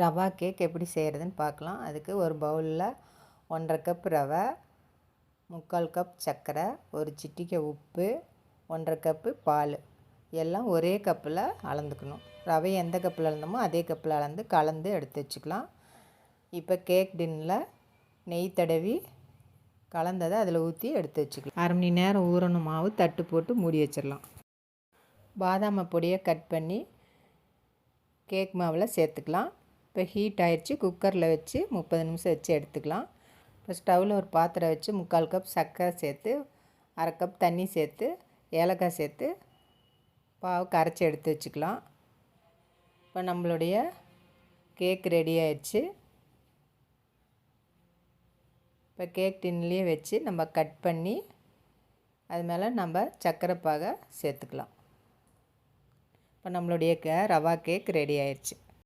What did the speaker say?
Rava cake எப்படி செய்கிறதுன்னு பார்க்கலாம். அதுக்கு ஒரு பவுலில் ஒன்றரை கப் ரவை முக்கால் கப் சர்க்கரை ஒரு சிட்டிக்கை உப்பு ஒன்றரை கப்பு பால். எல்லாம் ஒரே கப்பில் அளந்துக்கணும். ரவை எந்த கப்பில் அளந்தோமோ அதே கப்பில் அளந்து கலந்து எடுத்து வச்சுக்கலாம். இப்போ கேக் டின்னில் நெய் தடவி கலந்ததை அதில் ஊற்றி எடுத்து வச்சுக்கலாம். அரை மணி நேரம் ஊறணும் மாவு தட்டு போட்டு மூடி வச்சிடலாம். பாதாமை பொடியை கட் பண்ணி கேக் மாவில் சேர்த்துக்கலாம். இப்போ ஹீட் ஆயிடுச்சு குக்கரில் வச்சு முப்பது நிமிஷம் வச்சு எடுத்துக்கலாம். இப்போ ஸ்டவ்வில் ஒரு பாத்திரம் வச்சு முக்கால் கப் சர்க்கரை சேர்த்து அரை கப் தண்ணி சேர்த்து ஏலக்காய் சேர்த்து பாவு கரைச்சி எடுத்து வச்சுக்கலாம். இப்போ நம்மளுடைய கேக் ரெடி ஆயிடுச்சு இப்போ கேக் டின்லேயே வச்சு நம்ம கட் பண்ணி அது மேலே நம்ம சர்க்கரை பாகை சேர்த்துக்கலாம். இப்போ நம்மளுடைய கே ரவா கேக் ரெடி ஆயிடுச்சு